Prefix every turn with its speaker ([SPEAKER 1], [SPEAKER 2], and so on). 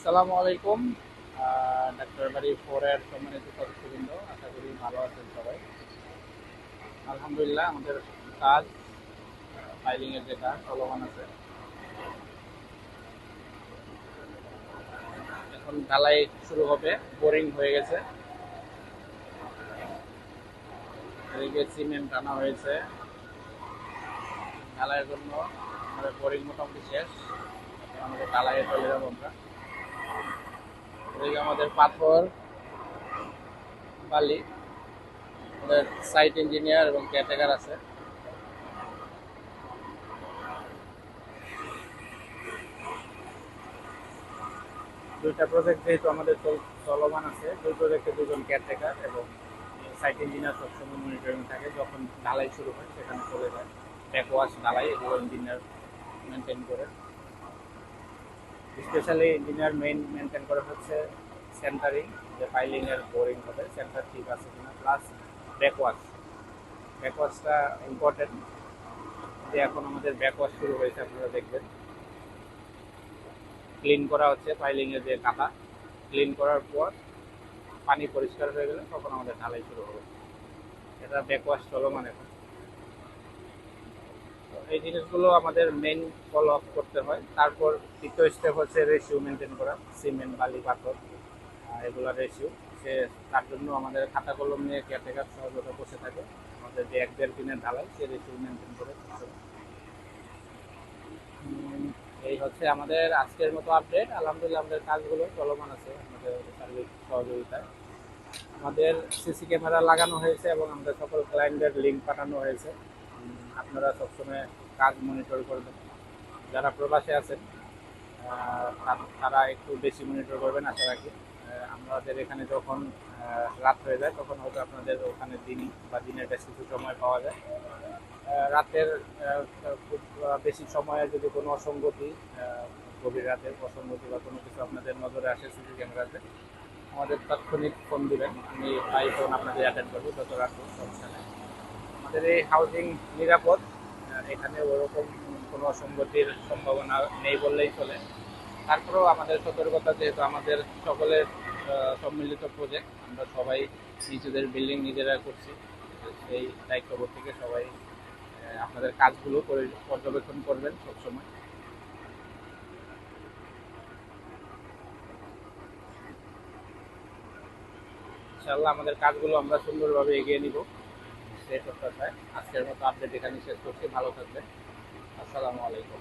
[SPEAKER 1] আসসালামু আলাইকুম। ডাক্তার বাড়ি ফোরের সম্মানিত সদস্যবৃন্দ, আশা করি ভালো আছেন সবাই। আলহামদুলিল্লাহ, আমাদের কাজ ফাইলিং এর যে কাজ চলমান আছে। এখন ঢালাই শুরু হবে বোরিং হয়ে গেছে। এদিকে সিমেন্ট আনা হয়েছে। ঢালাইয়ের জন্য আমাদের বোরিং মোটামুটি শেষ। আমাদের ঢালাইয়ে চলে যাব আমরা। এদিকে আমাদের পাথর, বালি, আমাদের সাইট ইঞ্জিনিয়ার এবং কেয়ারটেকার আছে। দুইটা প্রজেক্ট যেহেতু আমাদের চল- চলমান আছে, দুই প্রজেক্টে দুজন কেয়ারটেকার এবং সাইট ইঞ্জিনিয়ার সবসময় মনিটরিং থাকে। যখন ঢালাই শুরু হয়, সেখানে চলে যায়। ব্যাকওয়াশ ঢালাই, এগুলো ইঞ্জিনিয়ার মেনটেন করে। স্পেশালি ইঞ্জিনিয়ার মেইন মেনটেন করে হচ্ছে সেন্টারিং যে ফাইলিং এর বোরিং হবে সেন্টার ঠিক আছে কিনা প্লাস ব্যাকওয়াশ ব্যাকওয়াশটা ইম্পর্টেন্ট যে এখন আমাদের ব্যাকওয়াশ শুরু হয়েছে, আপনারা দেখবেন। ক্লিন করা হচ্ছে ফাইলিং এর যে কাটা। ক্লিন করার পর পানি পরিষ্কার হয়ে গেলে তখন আমাদের ঢালাই শুরু হবে। এটা ব্যাকওয়াশ চলমান এখন। এই জিনিসগুলো আমাদের মেইন ফলো আপ করতে হয়। তারপর দ্বিতীয় স্টেপ হচ্ছে রেশিও মেনটেন করা সিমেন্ট বালি, পাথর এগুলা রেশিও সে, তার জন্য আমাদের খাতা কলম নিয়ে কেয়ারটেকার সহযোগিতা বসে থাকে। আমাদের যে এক দেড় দিনের ঢালাই, সে রেশিও মেনটেন করে এই হচ্ছে আমাদের আজকের মতো আপডেট আলহামদুলিল্লাহ, আমাদের কাজগুলো চলমান আছে আমাদের সার্বিক সহযোগিতায়। আমাদের সিসি ক্যামেরা লাগানো হয়েছে এবং আমাদের সকল ক্লায়েন্টদের লিঙ্ক পাঠানো হয়েছে। আপনারা সবসময় কাজ মনিটর করবেন। যারা প্রবাসে আছেন তারা একটু বেশি মনিটর করবেন, আশা রাখি। আমাদের এখানে যখন রাত হয়ে যায়, তখন হয়তো আপনাদের ওখানে দিন বা দিনের বেশ কিছু সময় পাওয়া যায়। রাতের খুব বেশি সময়ে যদি কোনো অসঙ্গতি গভীর রাতের অসঙ্গতি বা কোনো কিছু আপনাদের নজরে আসে সিসি ক্যামেরাতে, আমাদের তাৎক্ষণিক ফোন দিবেন। আমি বাই ফোন আপনাদের অ্যাটেন্ড করব, যত রাখব সমস্যা নেই। আমাদের এই হাউজিং নিরাপদ। এখানে ওরকম কোনো অসঙ্গতির সম্ভাবনা নেই বললেই চলে। তারপরেও আমাদের সতর্কতা যেহেতু আমাদের সকলের সম্মিলিত প্রজেক্ট আমরা সবাই নিজেদের বিল্ডিং নিজেরা করছি। সেই দায়িত্ববোধ থেকে সবাই আপনাদের কাজগুলো পরি- পর্যবেক্ষণ করবেন সবসময়। ইনশাআল্লাহ আমাদের কাজগুলো আমরা সুন্দরভাবে এগিয়ে নিব। আজকের মতো আপডেট এখানে শেষ করছি। ভালো থাকবেন। আসসালামু আলাইকুম।